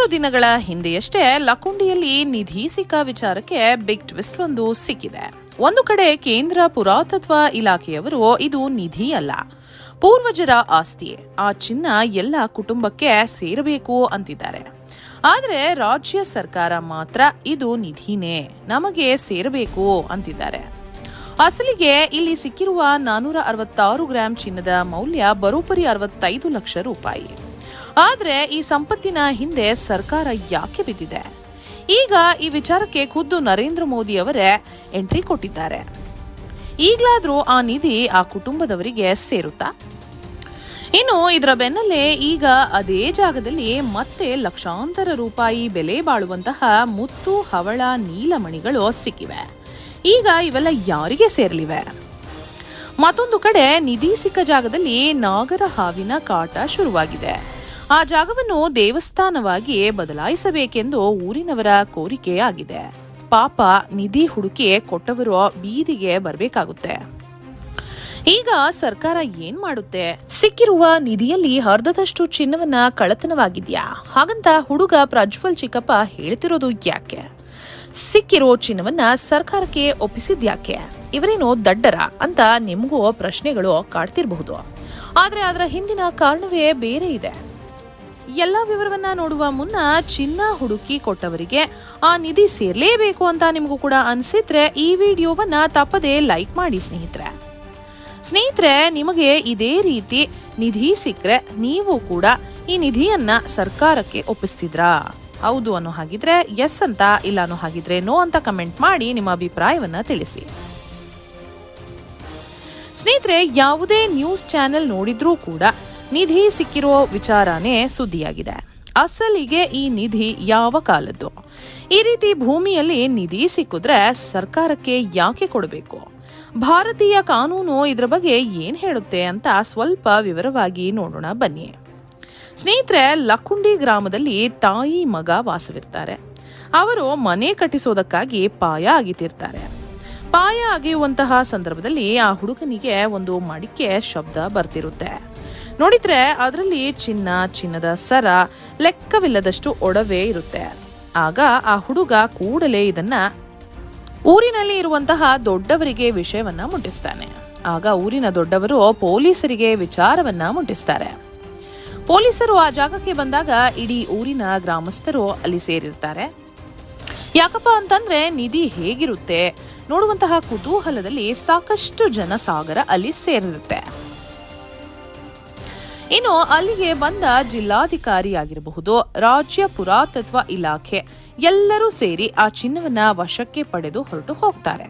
ಮೂರು ದಿನಗಳ ಹಿಂದೆಯಷ್ಟೇ ಲಕುಂಡಿಯಲ್ಲಿ ನಿಧಿ ಸಿಕ್ಕ ವಿಚಾರಕ್ಕೆ ಬಿಗ್ ಟ್ವಿಸ್ಟ್ ಒಂದು ಸಿಕ್ಕಿದೆ. ಒಂದು ಕಡೆ ಕೇಂದ್ರ ಪುರಾತತ್ವ ಇಲಾಖೆಯವರು ಇದು ನಿಧಿ ಅಲ್ಲ, ಪೂರ್ವಜರ ಆಸ್ತಿ, ಆ ಚಿನ್ನ ಎಲ್ಲ ಕುಟುಂಬಕ್ಕೆ ಸೇರಬೇಕು ಅಂತಿದ್ದಾರೆ. ಆದರೆ ರಾಜ್ಯ ಸರ್ಕಾರ ಮಾತ್ರ ಇದು ನಿಧಿನೇ, ನಮಗೆ ಸೇರಬೇಕು ಅಂತಿದ್ದಾರೆ. ಅಸಲಿಗೆ ಇಲ್ಲಿ ಸಿಕ್ಕಿರುವ ನಾನೂರ ಅರವತ್ತಾರು ಗ್ರಾಂ ಚಿನ್ನದ ಮೌಲ್ಯ ಬರೋಬ್ಬರಿ ಅರವತ್ತೈದು ಲಕ್ಷ ರೂಪಾಯಿ. ಆದ್ರೆ ಈ ಸಂಪತ್ತಿನ ಹಿಂದೆ ಸರ್ಕಾರ ಯಾಕೆ ಬಿದ್ದಿದೆ? ಈಗ ಈ ವಿಚಾರಕ್ಕೆ ಖುದ್ದು ನರೇಂದ್ರ ಮೋದಿ ಅವರೇ ಎಂಟ್ರಿ ಕೊಟ್ಟಿದ್ದಾರೆ. ಈಗಲಾದರೂ ಆ ನಿಧಿ ಆ ಕುಟುಂಬದವರಿಗೆ ಸೇರುತ್ತಾ? ಇನ್ನು ಇದರ ಬೆನ್ನಲ್ಲೇ ಈಗ ಅದೇ ಜಾಗದಲ್ಲಿ ಮತ್ತೆ ಲಕ್ಷಾಂತರ ರೂಪಾಯಿ ಬೆಲೆ ಬಾಳುವಂತಹ ಮುತ್ತು, ಹವಳ, ನೀಲಮಣಿಗಳು ಸಿಕ್ಕಿವೆ. ಈಗ ಇವೆಲ್ಲ ಯಾರಿಗೆ ಸೇರಲಿವೆ? ಮತ್ತೊಂದು ಕಡೆ ನಿಧಿ ಸಿಕ್ಕ ಜಾಗದಲ್ಲಿ ನಾಗರ ಹಾವಿನ ಕಾಟ ಶುರುವಾಗಿದೆ. ಆ ಜಾಗವನ್ನು ದೇವಸ್ಥಾನವಾಗಿ ಬದಲಾಯಿಸಬೇಕೆಂದು ಊರಿನವರ ಕೋರಿಕೆಯಾಗಿದೆ ಪಾಪ ನಿಧಿ ಹುಡುಕಿ ಕೊಟ್ಟವರು ಬೀದಿಗೆ ಬರಬೇಕಾಗುತ್ತೆ. ಈಗ ಸರ್ಕಾರ ಏನ್ ಮಾಡುತ್ತೆ? ಸಿಕ್ಕಿರುವ ನಿಧಿಯಲ್ಲಿ ಅರ್ಧದಷ್ಟು ಚಿನ್ನವನ್ನ ಕಳತನವಾಗಿದ್ಯಾ ಹಾಗಂತ ಹುಡುಗ ಪ್ರಜ್ವಲ್ ಚಿಕ್ಕಪ್ಪ ಹೇಳ್ತಿರೋದು ಯಾಕೆ? ಸಿಕ್ಕಿರೋ ಚಿನ್ನವನ್ನ ಸರ್ಕಾರಕ್ಕೆ ಒಪ್ಪಿಸಿದ್ಯಾಕೆ? ಇವರೇನೋ ದಡ್ಡರ ಅಂತ ನಿಮಗೂ ಪ್ರಶ್ನೆಗಳು ಕಾಡ್ತಿರಬಹುದು. ಆದ್ರೆ ಅದರ ಹಿಂದಿನ ಕಾರಣವೇ ಬೇರೆ ಇದೆ. ಎಲ್ಲ ವಿವರವನ್ನ ನೋಡುವ ಮುನ್ನ ಚಿನ್ನ ಹುಡುಕಿ ಕೊಟ್ಟವರಿಗೆ ಆ ನಿಧಿ ಸೇರ್ಲೇಬೇಕು ಅಂತ ನಿಮಗೂ ಕೂಡ ಅನ್ಸಿದ್ರೆ ಈ ವಿಡಿಯೋವನ್ನ ತಪ್ಪದೆ ಲೈಕ್ ಮಾಡಿ ಸ್ನೇಹಿತರೆ. ಸ್ನೇಹಿತರೆ, ನಿಮಗೆ ಇದೇ ರೀತಿ ನಿಧಿ ಸಿಕ್ಕರೆ ನೀವು ಕೂಡ ಈ ನಿಧಿಯನ್ನ ಸರ್ಕಾರಕ್ಕೆ ಒಪ್ಪಿಸ್ತಿದ್ರಾ? ಹೌದು ಅನ್ನೋ ಹಾಗಿದ್ರೆ ಎಸ್ ಅಂತ, ಇಲ್ಲ ಅನ್ನೋ ಹಾಗಿದ್ರೆ ನೋ ಅಂತ ಕಮೆಂಟ್ ಮಾಡಿ ನಿಮ್ಮ ಅಭಿಪ್ರಾಯವನ್ನ ತಿಳಿಸಿ. ಸ್ನೇಹಿತರೆ, ಯಾವುದೇ ನ್ಯೂಸ್ ಚಾನೆಲ್ ನೋಡಿದ್ರೂ ಕೂಡ ನಿಧಿ ಸಿಕ್ಕಿರೋ ವಿಚಾರನೇ ಸುದ್ದಿಯಾಗಿದೆ. ಅಸಲಿಗೆ ಈ ನಿಧಿ ಯಾವ ಕಾಲದ್ದು? ಈ ರೀತಿ ಭೂಮಿಯಲ್ಲಿ ನಿಧಿ ಸಿಕ್ಕಿದ್ರೆ ಸರ್ಕಾರಕ್ಕೆ ಯಾಕೆ ಕೊಡಬೇಕು? ಭಾರತೀಯ ಕಾನೂನು ಇದರ ಬಗ್ಗೆ ಏನ್ ಹೇಳುತ್ತೆ ಅಂತ ಸ್ವಲ್ಪ ವಿವರವಾಗಿ ನೋಡೋಣ ಬನ್ನಿ. ಸ್ನೇಹಿತರೆ ಲಕ್ಕುಂಡಿ ಗ್ರಾಮದಲ್ಲಿ ತಾಯಿ ಮಗ ವಾಸವಿರ್ತಾರೆ. ಅವರು ಮನೆ ಕಟ್ಟಿಸೋದಕ್ಕಾಗಿ ಪಾಯ ಅಗಿತಿರ್ತಾರೆ. ಪಾಯ ಅಗೆಯುವಂತಹ ಸಂದರ್ಭದಲ್ಲಿ ಆ ಹುಡುಗನಿಗೆ ಒಂದು ಮಡಿಕೆ ಶಬ್ದ ಬರ್ತಿರುತ್ತೆ. ನೋಡಿದ್ರೆ ಅದರಲ್ಲಿ ಚಿನ್ನ, ಚಿನ್ನದ ಸರ ಲೆಕ್ಕವಿಲ್ಲದಷ್ಟು ಒಡವೆ ಇರುತ್ತೆ. ಆಗ ಆ ಹುಡುಗ ಕೂಡಲೇ ಇದನ್ನ ಊರಿನಲ್ಲಿ ಇರುವಂತಹ ದೊಡ್ಡವರಿಗೆ ವಿಷಯವನ್ನ ಮುಟ್ಟಿಸ್ತಾನೆ. ಆಗ ಊರಿನ ದೊಡ್ಡವರು ಪೊಲೀಸರಿಗೆ ವಿಚಾರವನ್ನ ಮುಟ್ಟಿಸ್ತಾರೆ. ಪೊಲೀಸರು ಆ ಜಾಗಕ್ಕೆ ಬಂದಾಗ ಇಡೀ ಊರಿನ ಗ್ರಾಮಸ್ಥರು ಅಲ್ಲಿ ಸೇರಿರ್ತಾರೆ. ಯಾಕಪ್ಪ ಅಂತಂದ್ರೆ ನಿಧಿ ಹೇಗಿರುತ್ತೆ? ನೋಡುವಂತಹ ಕುತೂಹಲದಲ್ಲಿ ಸಾಕಷ್ಟು ಜನಸಾಗರ ಅಲ್ಲಿ ಸೇರಿರುತ್ತೆ. ಇನ್ನು ಅಲ್ಲಿಗೆ ಬಂದ ಜಿಲ್ಲಾಧಿಕಾರಿಯಾಗಿರಬಹುದು. ರಾಜ್ಯ ಪುರಾತತ್ವ ಇಲಾಖೆ ಎಲ್ಲರೂ ಸೇರಿ ಆ ಚಿನ್ನವನ್ನ ವಶಕ್ಕೆ ಪಡೆದು ಹೊರಟು ಹೋಗ್ತಾರೆ.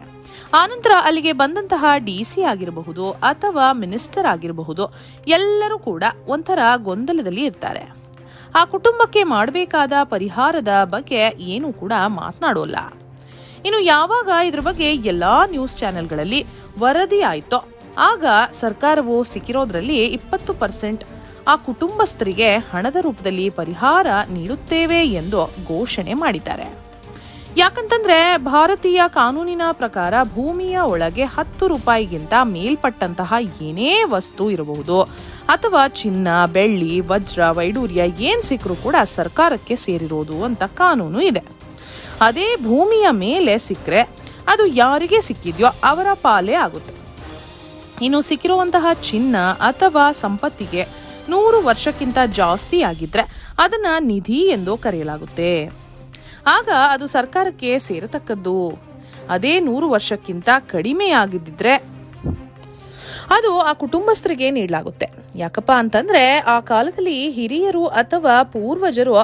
ಆನಂತರ ಅಲ್ಲಿಗೆ ಬಂದಂತಹ ಡಿಸಿ ಆಗಿರಬಹುದು ಅಥವಾ ಮಿನಿಸ್ಟರ್ ಆಗಿರಬಹುದು, ಎಲ್ಲರೂ ಕೂಡ ಒಂಥರ ಗೊಂದಲದಲ್ಲಿ ಇರ್ತಾರೆ. ಆ ಕುಟುಂಬಕ್ಕೆ ಮಾಡಬೇಕಾದ ಪರಿಹಾರದ ಬಗ್ಗೆ ಏನು ಕೂಡ ಮಾತನಾಡೋಲ್ಲ. ಇನ್ನು ಯಾವಾಗ ಇದ್ರ ಬಗ್ಗೆ ಎಲ್ಲಾ ನ್ಯೂಸ್ ಚಾನೆಲ್ಗಳಲ್ಲಿ ವರದಿ ಆಯ್ತೋ ಆಗ ಸರ್ಕಾರವು ಸಿಕ್ಕಿರೋದ್ರಲ್ಲಿ ಇಪ್ಪತ್ತು ಪರ್ಸೆಂಟ್ ಆ ಕುಟುಂಬಸ್ಥರಿಗೆ ಹಣದ ರೂಪದಲ್ಲಿ ಪರಿಹಾರ ನೀಡುತ್ತೇವೆ ಎಂದು ಘೋಷಣೆ ಮಾಡಿದ್ದಾರೆ. ಯಾಕಂತಂದ್ರೆ ಭಾರತೀಯ ಕಾನೂನಿನ ಪ್ರಕಾರ ಭೂಮಿಯ ಒಳಗೆ ಹತ್ತು ರೂಪಾಯಿಗಿಂತ ಮೇಲ್ಪಟ್ಟಂತಹ ಏನೇ ವಸ್ತು ಇರಬಹುದು, ಅಥವಾ ಚಿನ್ನ, ಬೆಳ್ಳಿ, ವಜ್ರ, ವೈಡೂರ್ಯ ಏನ್ ಸಿಕ್ಕರೂ ಕೂಡ ಸರ್ಕಾರಕ್ಕೆ ಸೇರಿರೋದು ಅಂತ ಕಾನೂನು ಇದೆ. ಅದೇ ಭೂಮಿಯ ಮೇಲೆ ಸಿಕ್ಕರೆ ಅದು ಯಾರಿಗೆ ಸಿಕ್ಕಿದ್ಯೋ ಅವರ ಪಾಲೇ ಆಗುತ್ತೆ. ಇನ್ನು ಸಿಕ್ಕಿರುವಂತಹ ಚಿನ್ನ ಅಥವಾ ಸಂಪತ್ತಿಗೆ ನೂರು ವರ್ಷಕ್ಕಿಂತ ಜಾಸ್ತಿ ಆಗಿದ್ರೆ ಅದನ್ನ ನಿಧಿ ಎಂದು ಕರೆಯಲಾಗುತ್ತೆ. ಆಗ ಅದು ಸರ್ಕಾರಕ್ಕೆ ಸೇರತಕ್ಕದ್ದು. ಅದೇ ನೂರು ವರ್ಷಕ್ಕಿಂತ ಕಡಿಮೆ ಆಗಿದ್ದಿದ್ರೆ ಅದು ಆ ಕುಟುಂಬಸ್ಥರಿಗೆ ನೀಡಲಾಗುತ್ತೆ. ಯಾಕಪ್ಪ ಅಂತಂದ್ರೆ ಆ ಕಾಲದಲ್ಲಿ ಹಿರಿಯರು ಅಥವಾ ಪೂರ್ವಜರು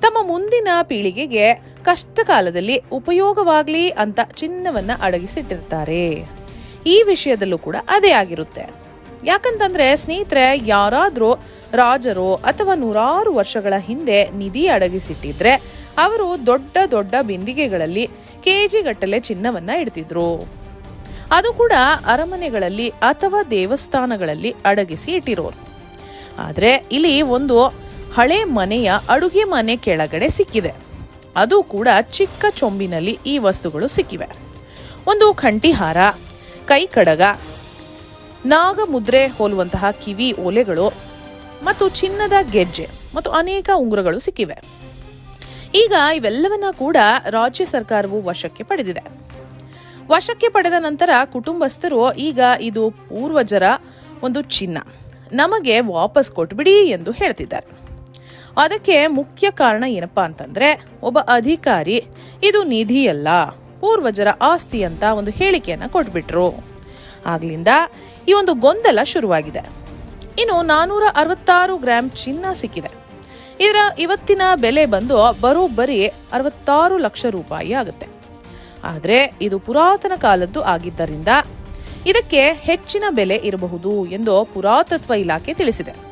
ತಮ್ಮ ಮುಂದಿನ ಪೀಳಿಗೆಗೆ ಕಷ್ಟ ಕಾಲದಲ್ಲಿ ಉಪಯೋಗವಾಗಲಿ ಅಂತ ಚಿನ್ನವನ್ನ ಅಡಗಿಸಿಟ್ಟಿರ್ತಾರೆ. ಈ ವಿಷಯದಲ್ಲೂ ಕೂಡ ಅದೇ ಆಗಿರುತ್ತೆ. ಯಾಕಂತಂದ್ರೆ ಸ್ನೇಹಿತರೆ, ಯಾರಾದರೂ ರಾಜರು ಅಥವಾ ನೂರಾರು ವರ್ಷಗಳ ಹಿಂದೆ ನಿಧಿ ಅಡಗಿಸಿಟ್ಟಿದ್ರೆ, ಅವರು ದೊಡ್ಡ ದೊಡ್ಡ ಬಿಂದಿಗೆಗಳಲ್ಲಿ ಗಟ್ಟಲೆ ಚಿನ್ನವನ್ನ ಇಡ್ತಿದ್ರು. ಅದು ಕೂಡ ಅರಮನೆಗಳಲ್ಲಿ ಅಥವಾ ದೇವಸ್ಥಾನಗಳಲ್ಲಿ ಅಡಗಿಸಿ ಇಟ್ಟಿರೋರು. ಆದರೆ ಇಲ್ಲಿ ಒಂದು ಹಳೆ ಮನೆಯ ಅಡುಗೆ ಮನೆ ಕೆಳಗಡೆ ಸಿಕ್ಕಿದೆ. ಅದು ಕೂಡ ಚಿಕ್ಕ ಚೊಂಬಿನಲ್ಲಿ ಈ ವಸ್ತುಗಳು ಸಿಕ್ಕಿವೆ. ಒಂದು ಕಂಠಿಹಾರ ಕೈ ಕಡಗ ನಾಗಮುದ್ರೆ ಹೋಲುವಂತಹ ಕಿವಿ ಓಲೆಗಳು ಮತ್ತು ಚಿನ್ನದ ಗೆಜ್ಜೆ ಮತ್ತು ಅನೇಕ ಉಂಗುರಗಳು ಸಿಕ್ಕಿವೆ. ಈಗ ಇವೆಲ್ಲವನ್ನ ಕೂಡ ರಾಜ್ಯ ಸರ್ಕಾರವು ವಶಕ್ಕೆ ಪಡೆದಿದೆ. ವಶಕ್ಕೆ ಪಡೆದ ನಂತರ ಕುಟುಂಬಸ್ಥರು ಈಗ ಇದು ಪೂರ್ವಜರ ಒಂದು ಚಿನ್ನ. ನಮಗೆ ವಾಪಸ್ ಕೊಟ್ಬಿಡಿ ಎಂದು ಹೇಳ್ತಿದ್ದಾರೆ. ಅದಕ್ಕೆ ಮುಖ್ಯ ಕಾರಣ ಏನಪ್ಪಾ ಅಂತಂದ್ರೆ, ಒಬ್ಬ ಅಧಿಕಾರಿ, ಇದು ನಿಧಿಯಲ್ಲ. ಪೂರ್ವಜರ ಆಸ್ತಿ ಅಂತ ಒಂದು ಹೇಳಿಕೆಯನ್ನು ಕೊಟ್ಬಿಟ್ರು. ಆಗ್ಲಿಂದ ಈ ಒಂದು ಗೊಂದಲ ಶುರುವಾಗಿದೆ. ಇನ್ನು ನಾನೂರ ಅರವತ್ತಾರು ಗ್ರಾಂ ಚಿನ್ನ ಸಿಕ್ಕಿದೆ. ಇದರ ಇವತ್ತಿನ ಬೆಲೆ ಬಂದು ಬರೋಬ್ಬರಿ ಅರವತ್ತಾರು ಲಕ್ಷ ರೂಪಾಯಿ ಆಗುತ್ತೆ. ಆದರೆ ಇದು ಪುರಾತನ ಕಾಲದ್ದು ಆಗಿದ್ದರಿಂದ ಇದಕ್ಕೆ ಹೆಚ್ಚಿನ ಬೆಲೆ ಇರಬಹುದು ಎಂದು ಪುರಾತತ್ವ ಇಲಾಖೆ ತಿಳಿಸಿದೆ.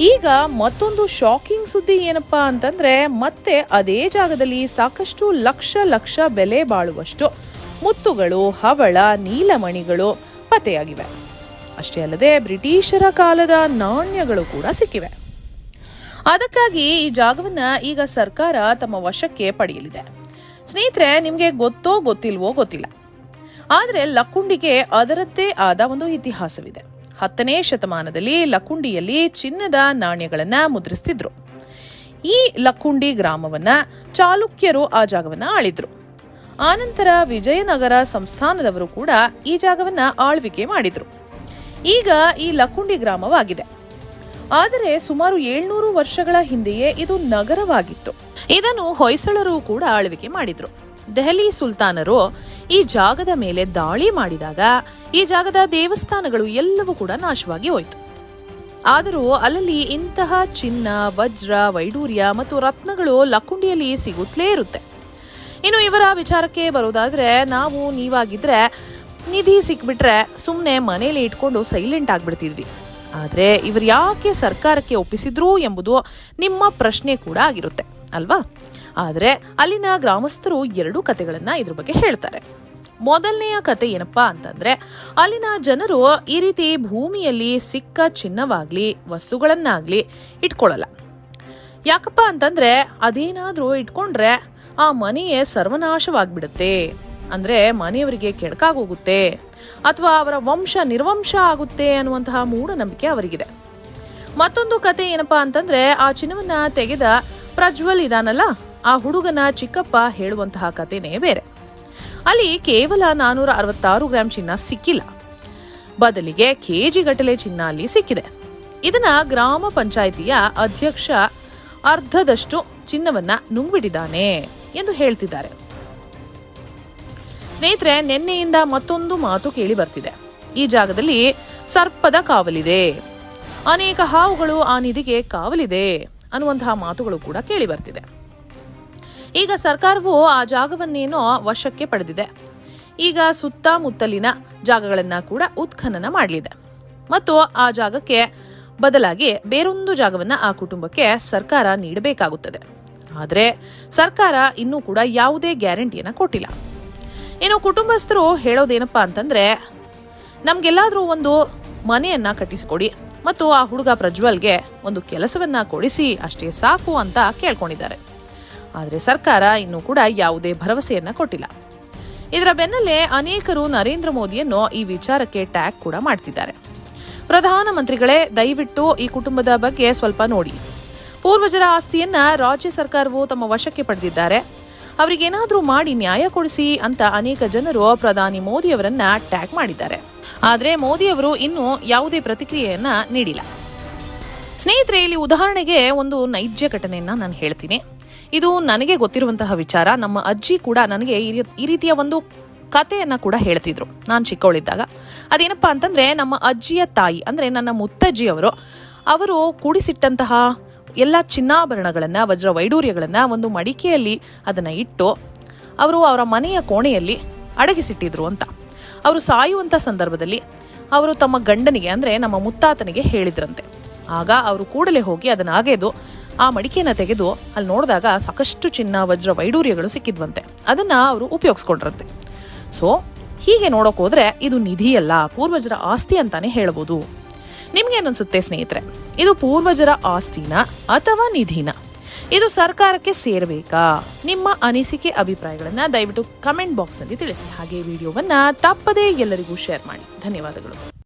ಈಗ ಮತ್ತೊಂದು ಶಾಕಿಂಗ್ ಸುದ್ದಿ ಏನಪ್ಪಾ ಅಂತಂದ್ರೆ ಮತ್ತೆ ಅದೇ ಜಾಗದಲ್ಲಿ ಸಾಕಷ್ಟು ಲಕ್ಷ ಲಕ್ಷ ಬೆಲೆ ಬಾಳುವಷ್ಟು ಮುತ್ತುಗಳು, ಹವಳ, ನೀಲಮಣಿಗಳು ಪತ್ತೆಯಾಗಿವೆ. ಅಷ್ಟೇ ಅಲ್ಲದೆ ಬ್ರಿಟಿಷರ ಕಾಲದ ನಾಣ್ಯಗಳು ಕೂಡ ಸಿಕ್ಕಿವೆ. ಅದಕ್ಕಾಗಿ ಈ ಜಾಗವನ್ನ ಈಗ ಸರ್ಕಾರ ತಮ್ಮ ವಶಕ್ಕೆ ಪಡೆಯಲಿದೆ. ಸ್ನೇಹಿತರೆ, ನಿಮಗೆ ಗೊತ್ತೋ ಗೊತ್ತಿಲ್ವೋ ಗೊತ್ತಿಲ್ಲ. ಆದರೆ ಲಕ್ಕುಂಡಿಗೆ ಅದರದ್ದೇ ಆದ ಒಂದು ಇತಿಹಾಸವಿದೆ. ಹತ್ತನೇ ಶತಮಾನದಲ್ಲಿ ಲಕುಂಡಿಯಲ್ಲಿ ಚಿನ್ನದ ನಾಣ್ಯಗಳನ್ನ ಮುದ್ರಿಸ್ತಿದ್ರು. ಈ ಲಕ್ಕುಂಡಿ ಗ್ರಾಮವನ್ನ ಚಾಲುಕ್ಯರು ಆ ಜಾಗವನ್ನ ಆಳಿದ್ರು. ಆನಂತರ ವಿಜಯನಗರ ಸಂಸ್ಥಾನದವರು ಕೂಡ ಈ ಜಾಗವನ್ನ ಆಳ್ವಿಕೆ ಮಾಡಿದ್ರು. ಈಗ ಈ ಲಕ್ಕುಂಡಿ ಗ್ರಾಮವಾಗಿದೆ. ಆದರೆ ಸುಮಾರು ಏಳ್ನೂರು ವರ್ಷಗಳ ಹಿಂದೆಯೇ ಇದು ನಗರವಾಗಿತ್ತು. ಇದನ್ನು ಹೊಯ್ಸಳರು ಕೂಡ ಆಳ್ವಿಕೆ ಮಾಡಿದ್ರು. ದೆಹಲಿ ಸುಲ್ತಾನರು ಈ ಜಾಗದ ಮೇಲೆ ದಾಳಿ ಮಾಡಿದಾಗ ಈ ಜಾಗದ ದೇವಸ್ಥಾನಗಳು ಎಲ್ಲವೂ ಕೂಡ ನಾಶವಾಗಿ ಹೋಯಿತು. ಆದರೂ ಅಲ್ಲಲ್ಲಿ ಇಂತಹ ಚಿನ್ನ, ವಜ್ರ, ವೈಡೂರ್ಯ ಮತ್ತು ರತ್ನಗಳು ಲಕ್ಕುಂಡಿಯಲ್ಲಿ ಸಿಗುತ್ತಲೇ ಇರುತ್ತೆ. ಇನ್ನು ಇವರ ವಿಚಾರಕ್ಕೆ ಬರೋದಾದ್ರೆ ನಾವು ನೀವಾಗಿದ್ರೆ ನಿಧಿ ಸಿಕ್ಬಿಟ್ರೆ ಸುಮ್ಮನೆ ಮನೇಲಿ ಇಟ್ಕೊಂಡು ಸೈಲೆಂಟ್ ಆಗಿಬಿಡ್ತಿದ್ವಿ. ಆದರೆ ಇವರು ಯಾಕೆ ಸರ್ಕಾರಕ್ಕೆ ಒಪ್ಪಿಸಿದ್ರು ಎಂಬುದು ನಿಮ್ಮ ಪ್ರಶ್ನೆ ಕೂಡ ಆಗಿರುತ್ತೆ, ಅಲ್ವಾ? ಆದರೆ ಅಲ್ಲಿನ ಗ್ರಾಮಸ್ಥರು ಎರಡು ಕತೆಗಳನ್ನ ಇದ್ರ ಬಗ್ಗೆ ಹೇಳ್ತಾರೆ. ಮೊದಲನೆಯ ಕತೆ ಏನಪ್ಪಾ ಅಂತಂದ್ರೆ, ಅಲ್ಲಿನ ಜನರು ಈ ರೀತಿ ಭೂಮಿಯಲ್ಲಿ ಸಿಕ್ಕ ಚಿನ್ನವಾಗ್ಲಿ, ವಸ್ತುಗಳನ್ನಾಗ್ಲಿ ಇಟ್ಕೊಳ್ಳಲ್ಲ. ಯಾಕಪ್ಪ ಅಂತಂದ್ರೆ, ಅದೇನಾದ್ರೂ ಇಟ್ಕೊಂಡ್ರೆ ಆ ಮನೆಯೇ ಸರ್ವನಾಶವಾಗ್ಬಿಡುತ್ತೆ. ಅಂದ್ರೆ ಮನೆಯವರಿಗೆ ಕೆಡಕಾಗೋಗುತ್ತೆ, ಅಥವಾ ಅವರ ವಂಶ ನಿರ್ವಂಶ ಆಗುತ್ತೆ ಅನ್ನುವಂತಹ ಮೂಢನಂಬಿಕೆ ಅವರಿಗಿದೆ. ಮತ್ತೊಂದು ಕತೆ ಏನಪ್ಪಾ ಅಂತಂದ್ರೆ, ಆ ಚಿನ್ನವನ್ನ ತೆಗೆದ ಪ್ರಜ್ವಲ್ ಇದಾನಲ್ಲ ಆ ಹುಡುಗನ ಚಿಕ್ಕಪ್ಪ ಹೇಳುವಂತಹ ಕಥೆನೇ ಬೇರೆ. ಅಲ್ಲಿ ಕೇವಲ ನಾನೂರ ಅರವತ್ತಾರು ಗ್ರಾಂ ಚಿನ್ನ ಸಿಕ್ಕಿಲ್ಲ. ಬದಲಿಗೆ ಕೆಜಿ ಗಟ್ಟಲೆ ಚಿನ್ನ ಅಲ್ಲಿ ಸಿಕ್ಕಿದೆ. ಇದನ್ನ ಗ್ರಾಮ ಪಂಚಾಯಿತಿಯ ಅಧ್ಯಕ್ಷ ಅರ್ಧದಷ್ಟು ಚಿನ್ನವನ್ನ ನುಂಗ್ಬಿಟ್ಟಿದ್ದಾನೆ ಎಂದು ಹೇಳ್ತಿದ್ದಾರೆ. ಸ್ನೇಹಿತರೆ, ನಿನ್ನೆಯಿಂದ ಮತ್ತೊಂದು ಮಾತು ಕೇಳಿ ಬರ್ತಿದೆ. ಈ ಜಾಗದಲ್ಲಿ ಸರ್ಪದ ಕಾವಲಿದೆ. ಅನೇಕ ಹಾವುಗಳು ಆ ನಿಧಿಗೆ ಕಾವಲಿದೆ ಅನ್ನುವಂತಹ ಮಾತುಗಳು ಕೂಡ ಕೇಳಿ ಬರ್ತಿದೆ. ಈಗ ಸರ್ಕಾರವು ಆ ಜಾಗವನ್ನೇನೋ ವಶಕ್ಕೆ ಪಡೆದಿದೆ. ಈಗ ಸುತ್ತಮುತ್ತಲಿನ ಜಾಗಗಳನ್ನ ಕೂಡ ಉತ್ಖನನ ಮಾಡಲಿದೆ. ಮತ್ತು ಆ ಜಾಗಕ್ಕೆ ಬದಲಾಗಿ ಬೇರೊಂದು ಜಾಗವನ್ನ ಆ ಕುಟುಂಬಕ್ಕೆ ಸರ್ಕಾರ ನೀಡಬೇಕಾಗುತ್ತದೆ. ಆದರೆ ಸರ್ಕಾರ ಇನ್ನೂ ಕೂಡ ಯಾವುದೇ ಗ್ಯಾರಂಟಿಯನ್ನ ಕೊಟ್ಟಿಲ್ಲ. ಇನ್ನು ಕುಟುಂಬಸ್ಥರು ಹೇಳೋದೇನಪ್ಪ ಅಂತಂದ್ರೆ, ನಮಗೆಲ್ಲಾದರೂ ಒಂದು ಮನೆಯನ್ನ ಕಟ್ಟಿಸಿಕೊಡಿ ಮತ್ತು ಆ ಹುಡುಗ ಪ್ರಜ್ವಲ್ಗೆ ಒಂದು ಕೆಲಸವನ್ನ ಕೊಡಿಸಿ, ಅಷ್ಟೇ ಸಾಕು ಅಂತ ಕೇಳ್ಕೊಂಡಿದ್ದಾರೆ. ಆದರೆ ಸರ್ಕಾರ ಇನ್ನೂ ಕೂಡ ಯಾವುದೇ ಭರವಸೆಯನ್ನ ಕೊಟ್ಟಿಲ್ಲ. ಇದರ ಬೆನ್ನಲ್ಲೇ ಅನೇಕರು ನರೇಂದ್ರ ಮೋದಿಯನ್ನು ಈ ವಿಚಾರಕ್ಕೆ ಟ್ಯಾಗ್ ಕೂಡ ಮಾಡ್ತಿದ್ದಾರೆ. ಪ್ರಧಾನಮಂತ್ರಿಗಳೇ, ದಯವಿಟ್ಟು ಈ ಕುಟುಂಬದ ಬಗ್ಗೆ ಸ್ವಲ್ಪ ನೋಡಿ. ಪೂರ್ವಜರ ಆಸ್ತಿಯನ್ನ ರಾಜ್ಯ ಸರ್ಕಾರವು ತಮ್ಮ ವಶಕ್ಕೆ ಪಡೆದಿದ್ದಾರೆ. ಅವರಿಗೇನಾದರೂ ಮಾಡಿ ನ್ಯಾಯ ಕೊಡಿಸಿ ಅಂತ ಅನೇಕ ಜನರು ಪ್ರಧಾನಿ ಮೋದಿಯವರನ್ನ ಟ್ಯಾಗ್ ಮಾಡಿದ್ದಾರೆ. ಆದರೆ ಮೋದಿಯವರು ಇನ್ನೂ ಯಾವುದೇ ಪ್ರತಿಕ್ರಿಯೆಯನ್ನ ನೀಡಿಲ್ಲ. ಸ್ನೇಹಿತರೆ, ಇಲ್ಲಿ ಉದಾಹರಣೆಗೆ ಒಂದು ನೈಜ ಘಟನೆಯನ್ನ ನಾನು ಹೇಳ್ತೀನಿ. ಇದು ನನಗೆ ಗೊತ್ತಿರುವಂತಹ ವಿಚಾರ. ನಮ್ಮ ಅಜ್ಜಿ ಕೂಡ ನನಗೆ ಈ ರೀತಿಯ ಒಂದು ಕಥೆಯನ್ನ ಕೂಡ ಹೇಳ್ತಿದ್ರು. ನಾನು ಚಿಕ್ಕವಳಿದ್ದಾಗ. ಅದೇನಪ್ಪ ಅಂತಂದ್ರೆ, ನಮ್ಮ ಅಜ್ಜಿಯ ತಾಯಿ, ಅಂದ್ರೆ ನನ್ನ ಮುತ್ತಜ್ಜಿಯವರು, ಅವರು ಕೂಡಿಸಿಟ್ಟಂತಹ ಎಲ್ಲ ಚಿನ್ನಾಭರಣಗಳನ್ನ, ವಜ್ರ ವೈಡೂರ್ಯಗಳನ್ನ ಒಂದು ಮಡಿಕೆಯಲ್ಲಿ ಅದನ್ನ ಇಟ್ಟು, ಅವರು ಅವರ ಮನೆಯ ಕೋಣೆಯಲ್ಲಿ ಅಡಗಿಸಿಟ್ಟಿದ್ರು ಅಂತ. ಅವರು ಸಾಯುವಂತ ಸಂದರ್ಭದಲ್ಲಿ ಅವರು ತಮ್ಮ ಗಂಡನಿಗೆ, ಅಂದ್ರೆ ನಮ್ಮ ಮುತ್ತಾತನಿಗೆ ಹೇಳಿದ್ರಂತೆ. ಆಗ ಅವರು ಕೂಡಲೇ ಹೋಗಿ ಅದನ್ನ ಅಗೆದು ಆ ಮಡಿಕೆನ ತೆಗೆದು ಅಲ್ಲಿ ನೋಡಿದಾಗ ಸಾಕಷ್ಟು ಚಿನ್ನ, ವಜ್ರ, ವೈಡೂರ್ಯಗಳು ಸಿಕ್ಕಿದ್ವಂತೆ. ಅದನ್ನ ಅವರು ಉಪಯೋಗಿಸ್ಕೊಂಡ್ರಂತೆ. ಸೊ ಹೀಗೆ ನೋಡೋಕೆ ಹೋದ್ರೆ ಇದು ನಿಧಿಯಲ್ಲ ಪೂರ್ವಜರ ಆಸ್ತಿ ಅಂತಾನೆ ಹೇಳ್ಬೋದು. ನಿಮ್ಗೇನನ್ಸುತ್ತೆ ಸ್ನೇಹಿತರೆ? ಇದು ಪೂರ್ವಜರ ಆಸ್ತಿನ ಅಥವಾ ನಿಧಿನ? ಇದು ಸರ್ಕಾರಕ್ಕೆ ಸೇರಬೇಕಾ? ನಿಮ್ಮ ಅನಿಸಿಕೆ ಅಭಿಪ್ರಾಯಗಳನ್ನು ದಯವಿಟ್ಟು ಕಮೆಂಟ್ ಬಾಕ್ಸ್ನಲ್ಲಿ ತಿಳಿಸಿ. ಹಾಗೆ ವಿಡಿಯೋವನ್ನ ತಪ್ಪದೇ ಎಲ್ಲರಿಗೂ ಶೇರ್ ಮಾಡಿ. ಧನ್ಯವಾದಗಳು.